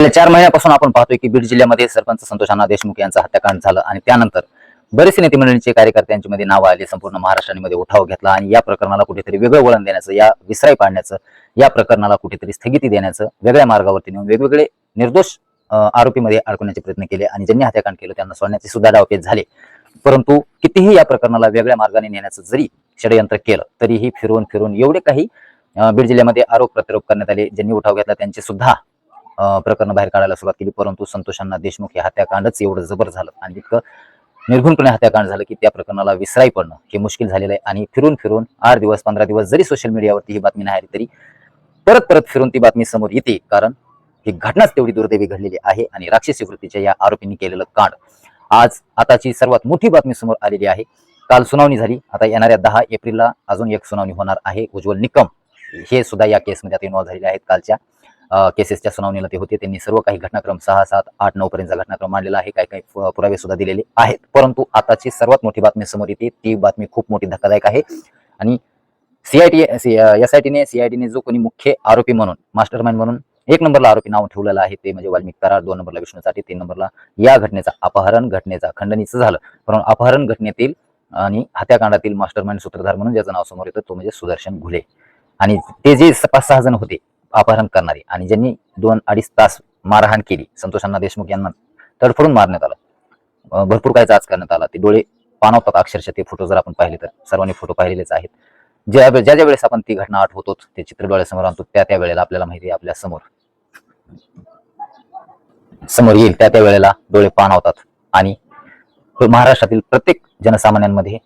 गेल्या चार महिन्यापासून आपण पाहतोय की बीड जिल्ह्यामध्ये सरपंच संतोष अण्णा देशमुख यांचं हत्याकांड झालं आणि त्यानंतर बरेचसे नेते मंडळींचे कार्यकर्त्यांची मध्ये नावं आली संपूर्ण महाराष्ट्रांमध्ये उठाव घेतला आणि या प्रकरणाला कुठेतरी वेगळं वळण देण्याचं या विसराई पाडण्याचं या प्रकरणाला कुठेतरी स्थगिती देण्याचं वेगळ्या मार्गावरती नेऊन वेगवेगळे निर्दोष आरोपीमध्ये अडकवण्याचे प्रयत्न केले आणि ज्यांनी हत्याकांड केलं त्यांना सोडण्याचे सुद्धा डावपेच झाले. परंतु कितीही या प्रकरणाला वेगळ्या मार्गाने नेण्याचं जरी षडयंत्र केलं तरीही फिरवून फिरून एवढे काही बीड जिल्ह्यामध्ये आरोप प्रत्यारोप करण्यात आले ज्यांनी उठाव घेतला त्यांचे सुद्धा प्रकरण बाहेर काढायला सुरुवात केली. परंतु संतोषांना देशमुख हे हत्याकांडच एवढं जबर झालं आणि इतकं निर्घुणपणे हत्याकांड झालं की त्या प्रकरणाला विसराई पडणं हे मुश्किल झालेलं आहे. आणि फिरून फिरून आठ दिवस पंधरा दिवस जरी सोशल मीडियावरती ही बातमी नाही आली तरी परत परत फिरून ती बातमी समोर येते. कारण ही घटनाच तेवढी दुर्दैवी घडलेली आहे आणि राक्षसी वृत्तीच्या या आरोपींनी केलेलं कांड. आज आताची सर्वात मोठी बातमी समोर आलेली आहे. काल सुनावणी झाली. आता येणाऱ्या दहा एप्रिलला अजून एक सुनावणी होणार आहे. उज्ज्वल निकम हे सुद्धा या केसमध्ये आता इन्व्हॉल्व्ह झालेले आहेत. कालच्या केसेसच्या सुनावणीला ते होते. त्यांनी सर्व काही घटनाक्रम सहा सात आठ नऊ पर्यंतचा घटनाक्रम मांडलेला आहे. काही काही पुरावे सुद्धा दिलेले आहेत. परंतु आताची सर्वात मोठी बातमी समोर येते. ती बातमी खूप मोठी धक्कादायक आहे. आणि सीआयटी एस आय टीने सीआयटीने जो कोणी मुख्य आरोपी म्हणून मास्टर माइंड म्हणून एक नंबरला आरोपी नाव ठेवलेलं आहे ते म्हणजे वाल्मिक करार दोन नंबरला विष्णू साठी तीन नंबरला या घटनेचा अपहरण घटनेचा खंडणीचं झालं. परंतु अपहरण घटनेतील आणि हत्याकांडातील मास्टर माइंड सूत्रधार म्हणून ज्याचं नाव समोर येतं तो म्हणजे सुदर्शन घुले. आणि ते जे पाच सहा जण होते अपहरण करणारी आणि ज्यांनी दोन अडीच तास मारहाण केली संतोषांना देशमुख यांना तडफडून मारण्यात आलं. भरपूर काय जाच करण्यात आला. ते डोळे पाणवतात अक्षरशः ते फोटो जर आपण पाहिले तर. सर्वांनी फोटो पाहिलेलेच आहेत. ज्या ज्या ज्या वेळेस आपण ती घटना आठवतो ते चित्र डोळ्यासमोर आणतो त्या त्या वेळेला आपल्याला माहिती आहे आपल्यासमोर. समोर येईल त्या त्या वेळेला डोळे पाणावतात आणि महाराष्ट्रातील प्रत्येक जनसामान्यांमध्ये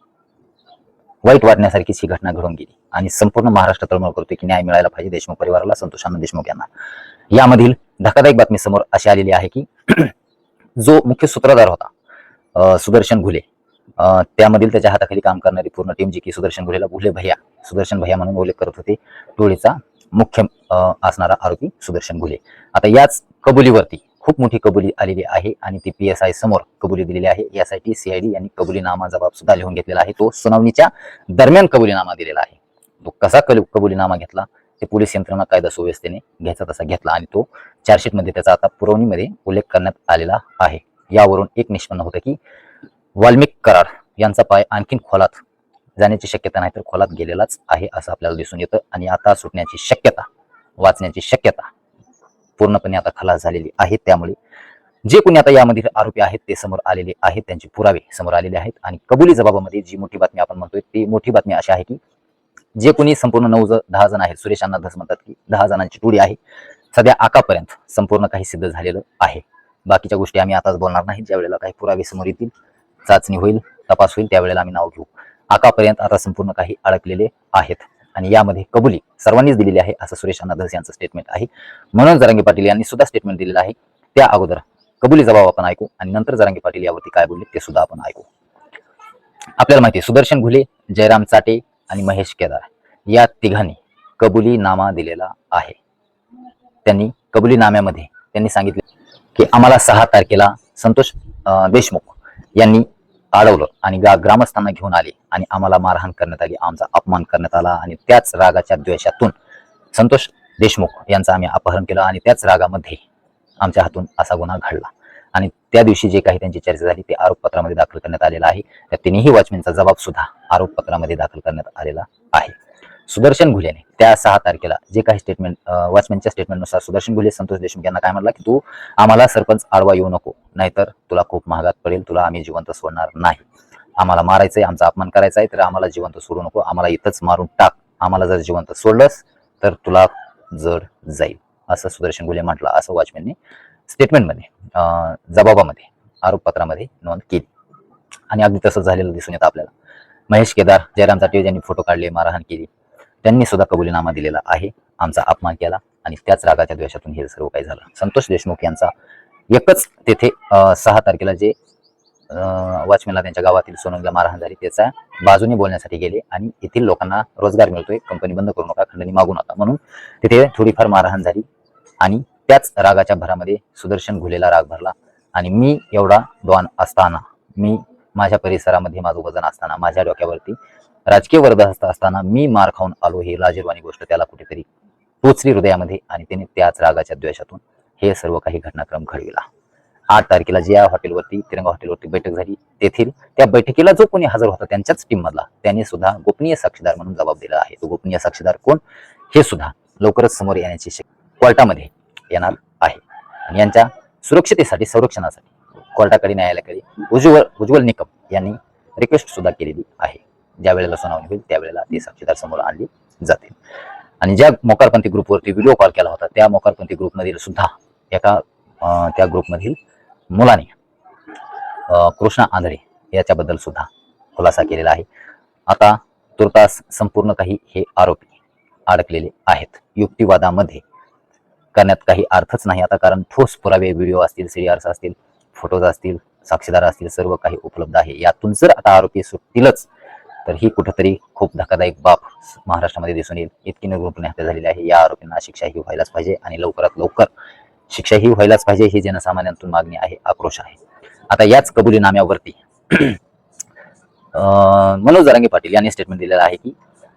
वाईट वाटण्यासारखीच ही घटना घडून गेली. आणि संपूर्ण महाराष्ट्र तळमळ करतोय की न्याय मिळायला पाहिजे देशमुख परिवाराला. संतोषानंद देशमुख यांना. यामधील धक्कादायक बातमी समोर अशी आलेली आहे की जो मुख्य सूत्रधार होता सुदर्शन घुले त्यामधील त्याच्या हाताखाली काम करणारी पूर्ण टीम जी की सुदर्शन घुलेला घुले भैया सुदर्शन भैया म्हणून उल्लेख करत होते टोळीचा मुख्य असणारा आरोपी सुदर्शन घुले. आता याच कबुलीवरती खूप मोठी कबुली आलेली आहे आणि ती पी एस आय समोर कबुली दिलेली आहे. यासाठी सीआयडी यांनी कबुलीनामा जबाब सुद्धा लिहून घेतलेला आहे. तो सुनावणीच्या दरम्यान कबुलीनामा दिलेला आहे. तो कसा कल कबुलीनामा घेतला? ते पोलीस यंत्रणा कायदा सुव्यवस्थेने घ्यायचा तसा घेतला आणि तो चार्जशीटमध्ये त्याचा आता पुरवणीमध्ये उल्लेख करण्यात आलेला आहे. यावरून एक निष्पन्न होतं की वाल्मिक करार यांचा पाय आणखीन खोलात जाण्याची शक्यता नाही तर खोलात गेलेलाच आहे असं आपल्याला दिसून येतं. आणि आता सुटण्याची शक्यता वाचण्याची शक्यता पूर्णपणे आता खलास झालेली आहे. त्यामुळे जे कोणी आता यामधील आरोपी आहेत ते समोर आलेले आहेत. त्यांचे पुरावे समोर आलेले आहेत. आणि कबुली जबाबामध्ये जी मोठी बातमी आपण म्हणतोय ती मोठी बातमी अशी आहे की जे कोणी संपूर्ण नऊ दहा जण आहेत सुरेश अण्णा धस म्हणतात की दहा जणांची टोळी आहे. सध्या आकापर्यंत संपूर्ण काही सिद्ध झालेलं आहे. बाकीच्या गोष्टी आम्ही आताच बोलणार नाही. ज्या वेळेला काही पुरावे समोर येतील चाचणी होईल तपास होईल त्यावेळेला आम्ही नाव घेऊ. आकापर्यंत आता संपूर्ण काही अडकलेले आहेत. आणि यामध्ये कबुली सर्वांनीच दिलेली आहे असं सुरेश अनाधस यांचं स्टेटमेंट आहे. म्हणून जरांगे पाटील यांनी सुद्धा स्टेटमेंट दिलेलं आहे. त्या अगोदर कबुली जबाब आपण ऐकू आणि नंतर जरांगे पाटील यावरती काय बोलले ते सुद्धा आपण ऐकू. आपल्याला माहिती आहे सुदर्शन घुले जयराम चाटे आणि महेश केदार या तिघांनी कबुली नामा दिलेला आहे. त्यांनी कबुली नाम्यामध्ये त्यांनी सांगितले की आम्हाला सहा तारखेला संतोष अं, देशमुख यांनी अडवलं आणि गा ग्रामस्थांना घेऊन आले आणि आम्हाला मारहाण करण्यात आली आमचा अपमान करण्यात आला आणि त्याच रागाच्या द्वेषातून संतोष देशमुख यांचं आम्ही अपहरण केलं आणि त्याच रागामध्ये आमच्या हातून असा गुन्हा घडला. आणि त्या दिवशी जे काही त्यांची चर्चा झाली ते आरोपपत्रामध्ये दाखल करण्यात आलेलं आहे. त्या तिन्ही वॉचमॅनचा जबाब सुद्धा आरोपपत्रामध्ये दाखल करण्यात आलेला आहे. सुदर्शन घुलेने. त्या सहा तारखेला जे काही स्टेटमेंट वॉचमॅनच्या स्टेटमेंटनुसार सुदर्शन घुले संतोष देशमुख यांना काय म्हणला की तू आम्हाला सरपंच आडवा येऊ नको नाहीतर तुला खूप महागात पडेल तुला आम्ही जिवंत सोडणार नाही. आम्हाला मारायचंय आमचा अपमान करायचा आहे तर आम्हाला जिवंत सोडू नको आम्हाला इथंच मारून टाक. आम्हाला जर जिवंत सोडलंस तर तुला जड जाईल. असं सुदर्शन घुले म्हटलं असं वॉचमॅनने स्टेटमेंटमध्ये जबाबामध्ये आरोपपत्रामध्ये नोंद केली. आणि अगदी तसं झालेलं दिसून येतं आपल्याला. महेश केदार जयराम चाटे यांनी फोटो काढले मारहाण केली. त्यांनी सुद्धा कबुलीनामा दिलेला आहे. आमचा अपमान केला आणि त्याच रागाच्या द्वेषातून हे सर्व काही झालं. संतोष देशमुख यांचा एकच तेथे सहा तारखेला जे वॉचमॅनला त्यांच्या गावातील सोनंगला मारहाण झाली त्याचा बाजूने बोलण्यासाठी गेले आणि येथील लोकांना रोजगार मिळतोय कंपनी बंद करू नका खंडणी मागू नका. म्हणून तिथे थोडीफार मारहाण झाली आणि त्याच रागाच्या भरामध्ये सुदर्शन घुलेला राग भरला आणि मी एवढा डॉन असताना मी माझ्या परिसरामध्ये माझं वजन असताना माझ्या डोक्यावरती राजकीय वर्धहस्त असताना मी मार खाऊन आलो ही लाजीरवाणी गोष्ट त्याला कुठेतरी पोचली हृदयामध्ये आणि त्याने त्याच रागाच्या द्वेषातून हे सर्व काही घटनाक्रम घडविला. आठ तारखेला ज्या हॉटेलवरती तिरंगा हॉटेलवरती बैठक झाली. तेथील त्या बैठकीला जो कोणी हजर होता त्यांच्याच टीम मधला त्यांनी सुद्धा गोपनीय साक्षीदार म्हणून जबाब दिला आहे. तो गोपनीय साक्षीदार कोण? हे सुद्धा लवकरच समोर येण्याची कोर्टामध्ये येणार आहे. आणि यांच्या सुरक्षतेसाठी संरक्षणासाठी कोर्टाकडे न्यायालयाकडे उज्ज्वल उज्ज्वल निकम यांनी रिक्वेस्ट सुद्धा केलेली आहे. ज्या वेळेला सुनावणी होईल त्यावेळेला ती साक्षीदार समोर आणली जातील आणि ज्या मोकारपंथी ग्रुपवरती व्हिडिओ कॉल केला होता त्या मोकारपंथी ग्रुपमधील सुद्धा एका त्या ग्रुपमधील मुलाने कृष्णा आंधळे याच्याबद्दल सुद्धा खुलासा केलेला आहे. आता तुर्तास संपूर्ण काही हे आरोपी अडकलेले आहेत. युक्तिवादामध्ये करण्यात काही अर्थच नाही आता कारण ठोस पुरावे व्हिडिओ असतील सीडीआर्स असतील फोटोज असतील साक्षीदार असतील सर्व काही उपलब्ध आहे. यातून जर आता आरोपी सुटतीलच तर ही कुठंतरी खूप धक्कादायक बाब महाराष्ट्रामध्ये दिसून येईल. इतकी निर्गुणपणे हत्या झालेली आहे. या आरोपींना शिक्षाही व्हायलाच पाहिजे आणि लवकरात लवकर शिक्षाही व्हायलाच पाहिजे ही जनसामान्यांतून मागणी आहे आक्रोश आहे. आता याच कबुलीनाम्यावरती मनोज जरांगे पाटील यांनी स्टेटमेंट दिलेलं आहे की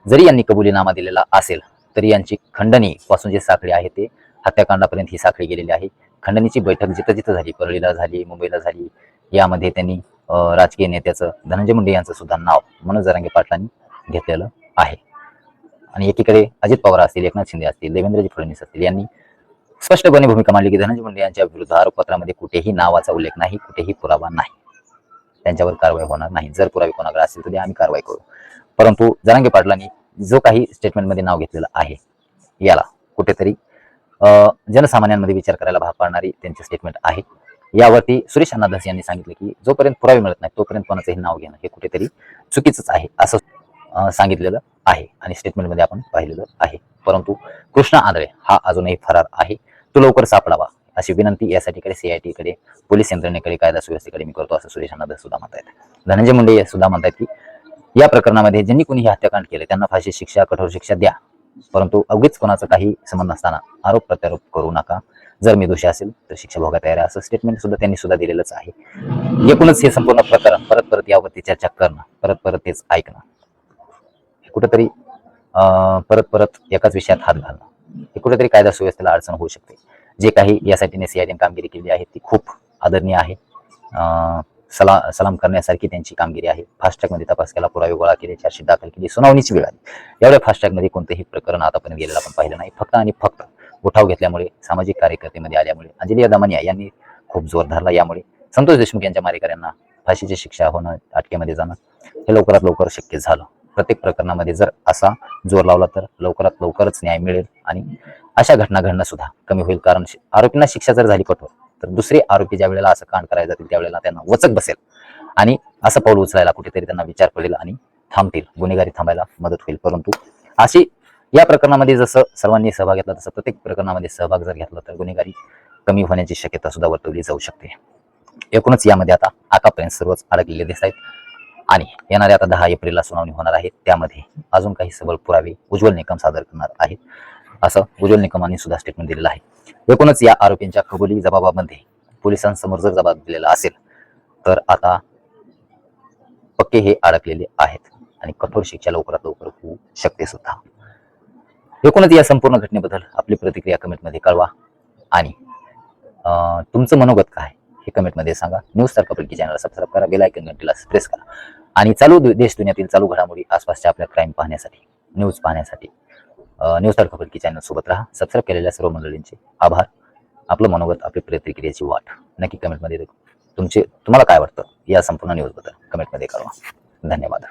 जरी यांनी कबुलीनामा दिलेला असेल तरी यांची खंडणी पासून जी साखळी आहे ते हत्याकांडापर्यंत ही साखळी गेलेली आहे. खंडणीची बैठक जिथं जिथं झाली परळीला झाली मुंबईला झाली यामध्ये त्यांनी राजकीय नेत्याचं धनंजय मुंडे यांचं सुद्धा नाव मनोज जरांगे पाटलांनी घेतलेलं आहे. आणि एकीकडे अजित पवार असतील एकनाथ शिंदे असतील देवेंद्रजी फडणवीस असतील यांनी स्पष्टपणे भूमिका मांडली की धनंजय मुंडे यांच्या विरुद्ध आरोपपत्रामध्ये कुठेही नावाचा उल्लेख नाही कुठेही पुरावा नाही. त्यांच्यावर कारवाई होणार नाही. जर पुरावे कोणाकडे असतील तर आम्ही कारवाई करू. परंतु जरांगे पाटलांनी जो काही स्टेटमेंटमध्ये नाव घेतलेलं आहे याला कुठेतरी जनसामान्यांमध्ये विचार करायला भाग पाडणारी त्यांची स्टेटमेंट आहे. यावरती सुरेश अनादास यांनी सांगितलं की जोपर्यंत पुरावे मिळत नाही तोपर्यंत कोणाचंही नाव घेणं हे कुठेतरी चुकीचंच आहे असं सांगितलेलं आहे आणि स्टेटमेंटमध्ये आपण पाहिलेलं आहे. परंतु कृष्णा आंधळे हा अजूनही फरार आहे. तो लवकर सापडावा अशी विनंती यासाठीकडे सीआयटीकडे पोलीस यंत्रणेकडे कायदा सुव्यवस्थेकडे मी करतो असं सुरेश अनादास सुद्धा म्हणतायत. धनंजय मुंडे सुद्धा म्हणतात की या प्रकरणामध्ये ज्यांनी कोणी हे हत्याकांड केले त्यांना फाशी शिक्षा कठोर शिक्षा द्या. परंतु अवघीच कोणाचं काही संबंध नसताना आरोप प्रत्यारोप करू नका. जर मी दोषी असेल तर शिक्षा भोगा तयार असं स्टेटमेंट सुद्धा त्यांनी सुद्धा दिलेलंच आहे. एकूणच हे संपूर्ण प्रकरण परत परत यावरती चर्चा करणं परत परत तेच ऐकणं कुठंतरी अं, परत परत एकाच विषयात हात घालणं हे कुठेतरी कायदा सुव्यवस्थेला अडचण होऊ शकते. जे काही यासाठी सीआयडीने कामगिरी केली आहे ती खूप आदरणीय आहे. अं, सला सलाम करण्यासारखी त्यांची कामगिरी आहे. फास्टॅगमध्ये तपास केला पुरावे गोळा केले चार्जशीट दाखल केली सुनावणीची वेळ आली. एवढ्या फास्टॅग कोणतंही प्रकरण आतापर्यंत गेलेलं आपण पाहिलं नाही. फक्त आणि फक्त उठाव घेतल्यामुळे सामाजिक कार्यकर्तेमध्ये आल्यामुळे अंजली दमानिया यांनी खूप जोर धरला यामुळे संतोष देशमुख यांच्या मारेकऱ्यांना फाशीची शिक्षा होणं अटकेमध्ये जाणं हे लवकरात लवकर शक्य झालं. प्रत्येक प्रकरणामध्ये जर असा जोर लावला तर लवकरात लवकरच न्याय मिळेल आणि अशा घटना घडणं सुद्धा कमी होईल. कारण आरोपींना शिक्षा जर झाली कठोर तर दुसरे आरोपी ज्या वेळेला असं कांड करायला जातील त्यावेळेला त्यांना वचक बसेल. आणि असं पाऊल उचलायला कुठेतरी त्यांना विचार पडेल आणि थांबतील. गुन्हेगारी थांबायला मदत होईल. परंतु अशी या प्रकरणामध्ये जसं सर्वांनी सहभाग घेतला तसं प्रत्येक प्रकरणामध्ये सहभाग जर घेतला तर गुन्हेगारी कमी होण्याची शक्यता सुद्धा वर्तवली जाऊ शकते. एकूणच यामध्ये आता आतापर्यंत सर्वच अडकलेले दिसत आहेत. आणि येणाऱ्या आता दहा एप्रिलला सुनावणी होणार आहे. त्यामध्ये अजून काही सबल पुरावे उज्ज्वल निकम सादर करणार आहेत. असं उज्ज्वल निकमांनी सुद्धा स्टेटमेंट दिलेलं आहे. एकूणच या आरोपींच्या कबुली जबाबामध्ये पोलिसांसमोर जर जबाब दिलेला असेल तर आता पक्के हे अडकलेले आहेत. आणि कठोर शिक्षा लवकरात लवकर होऊ शकते सुद्धा. एकूणच या संपूर्ण घटनेबद्दल आपली प्रतिक्रिया कमेंटमध्ये कळवा. आणि तुमचं मनोगत काय हे कमेंटमध्ये सांगा. न्यूज तर कपलकी चॅनल सबस्क्राईब करा बेलायकन घंटीला प्रेस करा. आणि चालू देश दुनियातील चालू घडामोडी आसपासच्या आपल्या क्राईम पाहण्यासाठी न्यूज पाहण्यासाठी न्यूज तर कपलकी चॅनल सोबत राहा. सबस्क्राईब केलेल्या सर्व मंडळींचे आभार. आपलं मनोगत आपली प्रतिक्रियेची वाट. नक्की कमेंटमध्ये तुमचे तुम्हाला काय वाटतं या संपूर्ण न्यूजबद्दल कमेंटमध्ये कळवा. धन्यवाद.